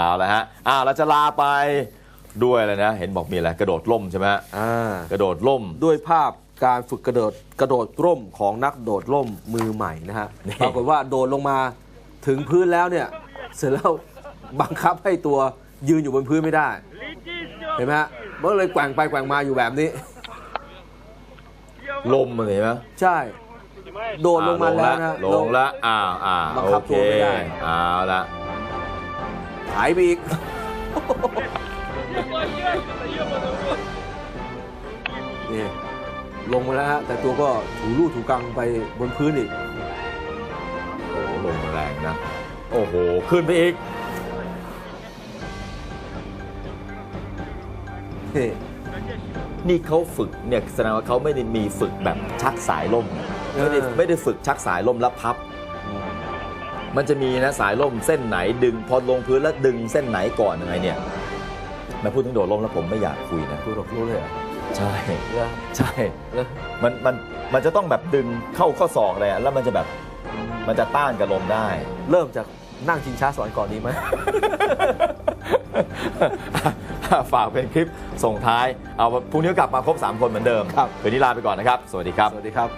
เอาละฮะอ้าวเราจะลาไปด้วยอะไรนะ เห็นบอกมีอะไรกระโดดล่มใช่ไหมฮะอ่ากระโดดล่ม ด้วยภาพการฝึกกระโดดกระโดดร่มของนักโดดร่มมือใหม่นะฮะนี่ ปรากฏว่าโดดลงมาถึงพื้นแล้วเนี่ย เสร็จแล้วบังคับให้ตัวยืนอยู่บนพื้นไม่ได้ เห็นไหมฮะมันก็เลยแกว่งไปแกว่งมาอยู่แบบนี้ลมมันเห็นไหมใช่ โดดลงมาแล้วนะ ลงแล้วอ้าวอ้าวบังคับโอเคตัวไม่ได้ เอาละ หายไปอีก นี่ลงมาแล้วฮะแต่ตัวก็ถูลู่ถูกังไปบนพื้นอีก โอ้โหลมแรงนะ โอ้โห ขึ้นไปอีกนี่นี่เขาฝึกเนี่ยแสดงว่าเขาไม่ได้มีฝึกแบบชักสายล่มไม่ได้ไม่ได้ฝึกชักสายล่มแล้วพับ มันจะมีนะสายล่มเส้นไหนดึงพอลงพื้นแล้วดึงเส้นไหนก่อนยังไงเนี่ยมาพูดถึงโดดล่มแล้วผมไม่อยากคุยนะตัวดอกรู้เลยเหรอใช่เหรอใช่เหรอมันมันมันจะต้องแบบดึงเข้าข้อศอกเลยอะแล้วมันจะแบบมันจะต้านกับลมได้ เริ่มจากนั่งชิงช้าสอนก่อนดีไหมฝากเป็นคลิปส่งท้าย เอาพรุ่งนี้กลับมาครบ 3 คนเหมือนเดิมครับวันนี้ลาไปก่อนนะครับ สวัสดีครับ สวัสดีครับ